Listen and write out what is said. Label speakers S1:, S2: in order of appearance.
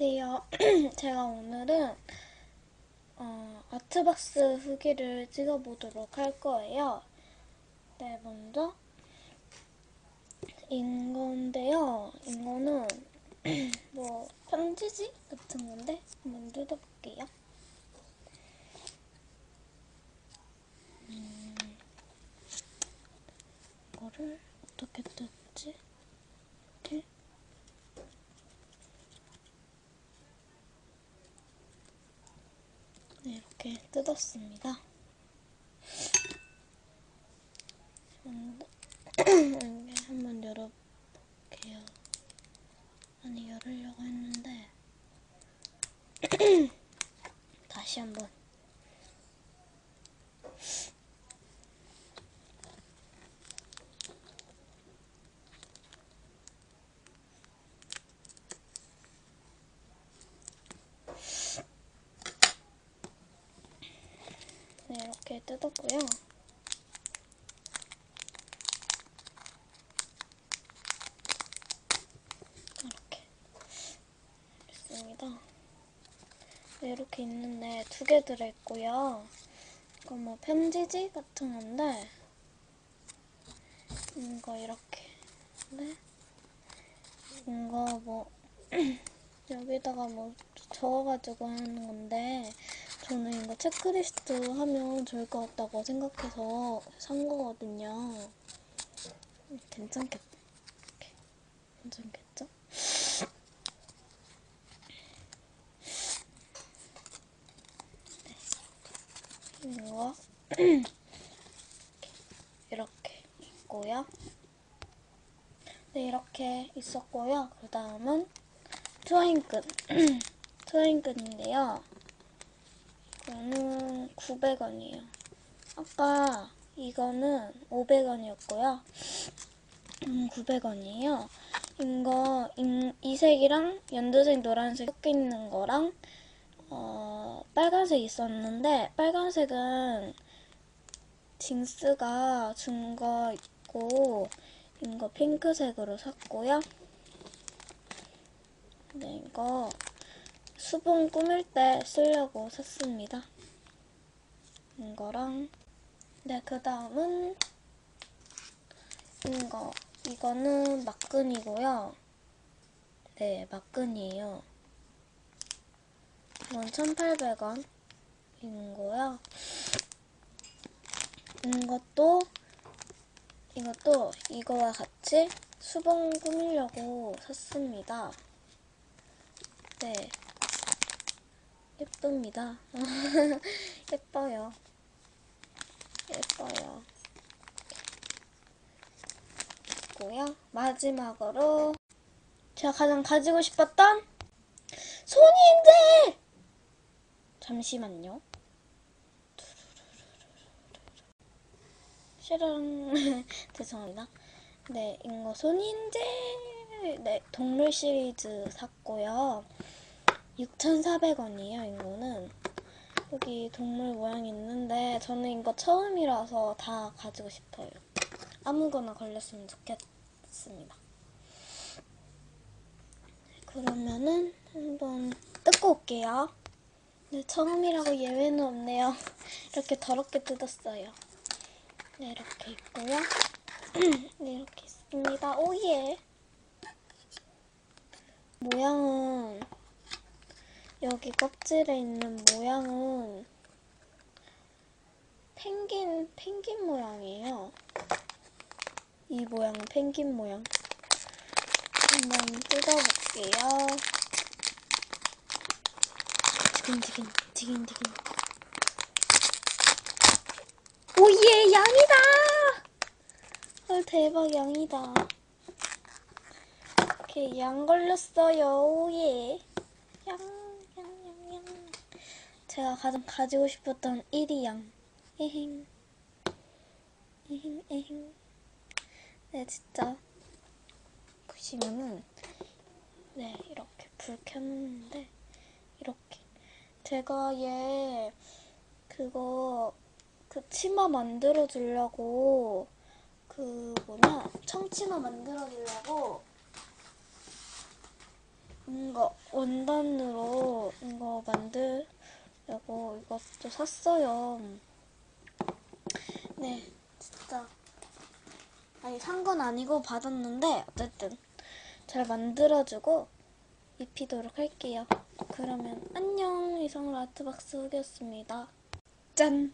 S1: 안녕하세요. 제가 오늘은 어, 아트박스 후기를 찍어보도록 할 거예요. 네, 먼저 이건데요. 이거는 뭐 편지지 같은 건데 한번 뜯어볼게요. 음, 이거를 어떻게 뜯지? 이렇게 네, 이렇게 뜯었습니다. 한번 열어볼게요. 아니, 열으려고 했는데. 다시 한번. 네, 이렇게 뜯었고요. 이렇게 있습니다. 네, 이렇게 있는데 두 개 들어있고요. 이거 뭐 편지지 같은 건데 이거 이렇게 네 이거 뭐 여기다가 뭐 적어가지고 하는 건데 저는 이거 체크리스트 하면 좋을 것 같다고 생각해서 산 거거든요. 괜찮겠, 괜찮겠죠? 네. 이거 이렇게 있고요. 네, 이렇게 있었고요. 그 다음은 투어인끈. 투어인끈인데요. 이거는 900원이에요. 아까 이거는 500원이었고요. 음, 900원이에요. 이거 인- 이색이랑 연두색, 노란색 섞여 있는 거랑 어, 빨간색 있었는데 빨간색은 징스가 준 거 있고 이거 핑크색으로 샀고요. 네, 이거 수분 꾸밀 때 쓰려고 샀습니다. 이거랑 네, 그 다음은 이거 이거는 막근이고요. 네, 막근이에요. 이건 1,800원인 거요. 이것도 이것도 이거와 같이 수분 꾸미려고 샀습니다. 네. 예쁩니다. 예뻐요. 예뻐요. 있고요. 마지막으로 제가 가장 가지고 싶었던 손인제! 잠시만요. 실은 죄송합니다. 네, 이거 손인제 네, 동물 시리즈 샀고요. 6,400원이에요, 이거는. 여기 동물 모양이 있는데 저는 이거 처음이라서 다 가지고 싶어요. 아무거나 걸렸으면 좋겠습니다. 그러면은 한번 뜯고 올게요. 네, 처음이라고 예외는 없네요. 이렇게 더럽게 뜯었어요. 네, 이렇게 있고요. 네, 이렇게 있습니다. 오예. 모양은 여기 껍질에 있는 모양은 펭귄, 펭귄 모양이에요. 이 모양은 펭귄 모양. 한번 뜯어볼게요. 지근지근, 지근지근. 오예, 양이다! 헐, 대박, 양이다. 이렇게 양 걸렸어요, 오예. 양. 제가 가장 가지고 싶었던 1위 양. 에행. 에행, 에행. 네, 진짜. 보시면은, 네, 이렇게 불 켜놓는데, 이렇게. 제가 얘, 그거, 그 치마 만들어 주려고, 그 뭐냐, 청치마 만들어 주려고, 이거 원단으로 이거 만들 려고 이것도 샀어요. 네, 진짜. 아니, 산 건 아니고 받았는데, 어쨌든 잘 만들어주고 입히도록 할게요. 그러면 안녕. 이성으로 아트박스 후기였습니다. 짠!